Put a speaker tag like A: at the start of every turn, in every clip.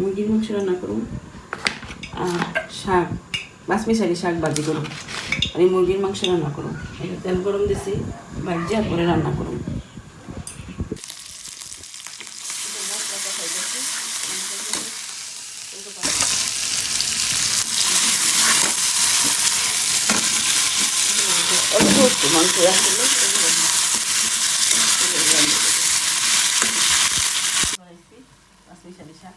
A: মুরগির মাংস রান্না করুন আর শাক বাসমিশালি শাক ভাজি করুন আর এই মুরগির মাংস রান্না করুন। এটা তেল গরম দিছি ভাজিয়া পরে রান্না করুন। অল্প একটু মাংস রাখছিল বাসমিশালি শাক।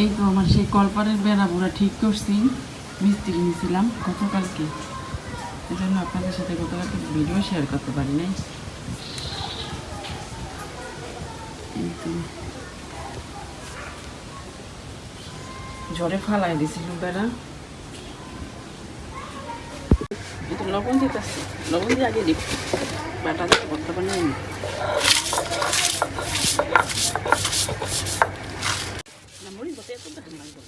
A: এই তো আমার সেই কলপারের বেড়া বুড়া ঠিক করছি। মিস্ত্রি নিয়েছিলাম গতকালকে। এই জন্য আপনাদের সাথে গতকালকে ভিডিও শেয়ার করতে পারি নাই। ঝড়ে ফালাই দিছিল বেড়া। লবণ দিতে আসছে লবণ দিয়ে আগে দিব বাটা দিয়ে করতে পারি না। না মরিচ বতে এত দেখেন লাগবে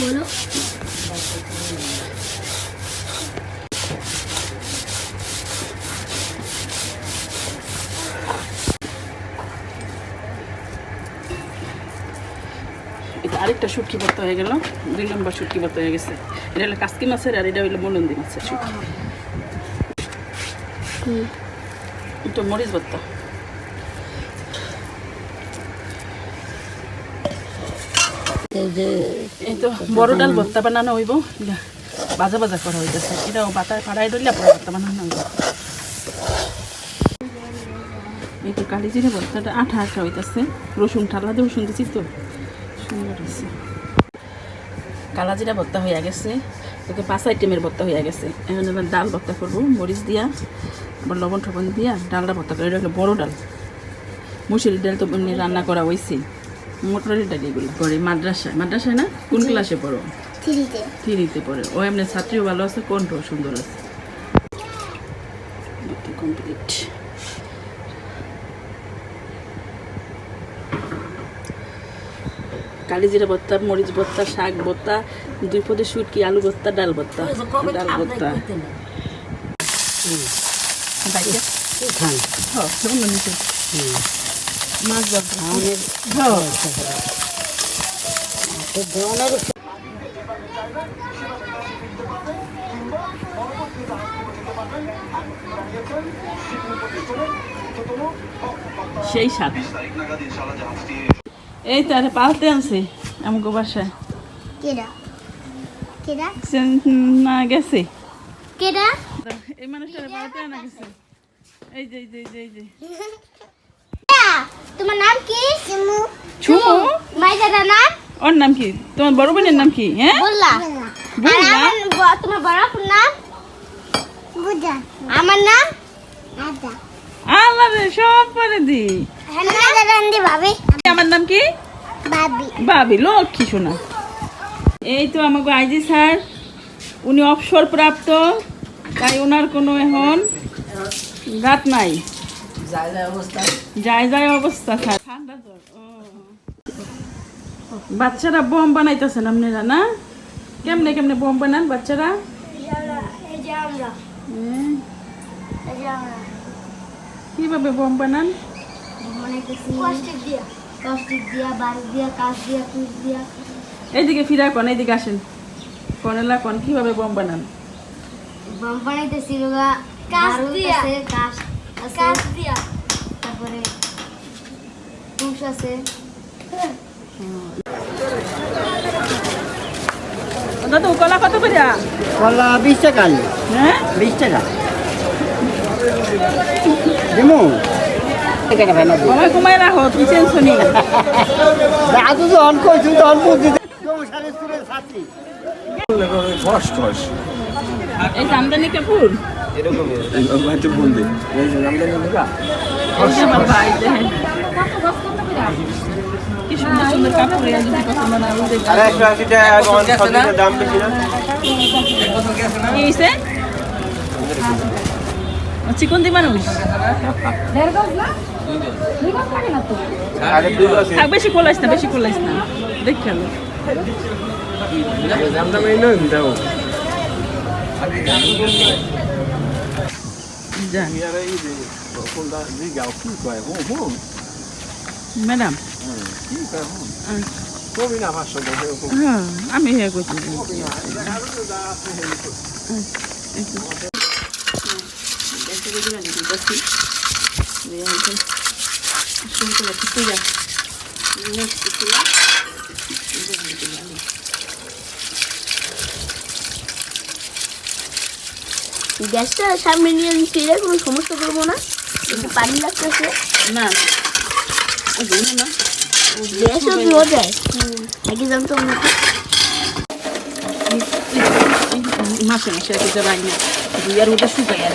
B: বলো
A: এটা আরেকটা শুটকি ভর্তা হয়ে গেল। দুই নম্বর শুটকি ভর্তা হয়ে গেছে। এটা হলো কাসকি মাছের আর এটা হলো মলন্দি মাছের শুটকি। এটা মরিচ ভর্তা।
B: এই
A: তো বড় ডাল ভর্তা বানানো হইব। বাজা বাজা করা হইতেছে। এটাও বাতায় ফাড়াই ধরলে আপনার ভর্তা বানানো হইব। এই তো কালি জিরে ভর্তাটা আঠা আঠা হইতেছে। রসুন ঠাল্লা দিয়ে রসুন দিচ্ছি তো। সুন্দর হয়েছে কালা জিরা ভর্তা হইয়া গেছে। ওকে পাঁচ আইটেমের ভর্তা হইয়া গেছে। এখন এবার ডাল ভর্তা করব মরিচ দিয়া আবার লবণ টবণ দিয়া ডালটা ভর্তা করে। এটা হলো বড় ডাল। মুসুরির ডাল তো এমনি রান্না করা হয়েছে। মটরের ডাল এগুলো করে মাদ্রাসায়। মাদ্রাসায় না? কোন ক্লাসে পড়ো?
B: থ্রিতে।
A: থ্রিতে পড়ে। ও এমনি ছাত্রীও ভালো আছে কণ্ঠ সুন্দর আছে। কমপ্লিট কালিজিরা ভর্তা মরিচ ভর্তা শাক ভর্তা দুই পদে শুটকি আলু ভর্তা ডাল ভর্তা। ডাল ভর্তা। সেই স্বাদ। এই তো আরে পালতে আনছে আমাকে বাসায়।
B: কেডা? কেডা?
A: না গেছে।
B: কেডা?
A: এই মানুষটা পালতে আনা গেছে। এই যে এই যে এই যে
B: তোমার নাম কি? সিমু নাম?
A: ওর নাম কি? তোমার বড় বোনের নাম কি? হ্যাঁ?
B: বললা। তোমার বড় আপুর নাম? বুঝা। আমার নাম? আদা।
A: আল্লাহ সব করে দি।
B: ভাবি
A: আমার নাম কি?
B: ভাবি
A: বাবি লক্ষ্মী শোনা এই তো আমাকে আইজি স্যার উনি অবসর প্রাপ্ত তাই ওনার কোনো এখন গাত নাই। যায় যায় অবস্থা স্যার। ঠান্ডা জ্বর বাচ্চারা বম বানাইতেছেন আপনারা না? কেমনে কেমনে বম বানান বাচ্চারা? কীভাবে বম বানান?
B: প্লাস্টিক দিয়া বাড়ি দিয়া কাঠ দিয়া তুষ দিয়া।
A: এইদিকে ফিরা কন এইদিকে আসেন। কনেলা কন কীভাবে বম বানান?
B: বম বানাইতেছি বাবা কাঠ দিয়া। কাঠ কাঠ দিয়া। তারপরে তুষ আছে।
A: দাদু কলা কত করে?
C: কলা বিশ টাকা।
A: হ্যাঁ?
C: বিশ টাকা। দিমু? এখানে
A: সময় রাখো তুই টেনশন নেই
C: দাদু যখন কইছু তখন বুদ্ধি সংসারের সুরের সাথী
D: কষ্ট
A: এই জামদানি কাপড়?
D: দাম বেশি না
A: কি হয়েছে চিকন দি মানুষ থাক বেশি কোলাইস না বেশি কোলাইস না। দেখ খেলো
D: জামটা মেয়ে নয় দাও
A: যান
D: ইয়ারে এই যে কোনটা জিগাও কি কয় হুম হুম
A: ম্যাডাম
D: কি কয় হুম
A: হুম।
D: কবি না আমার সঙ্গে হুম
A: হ্যাঁ আমি হ্যাঁ করছি
B: গ্যাসটা সামনে নিয়ে দিচ্ছি এটা কোনো সমস্যা করব না। একটু পানি লাগতেছে।
A: না বলুন না
B: গ্যাসও ধোয়া যায়। আগে জানতো না।
A: মাসে মাসে দুই আর ওটা শুকাই আর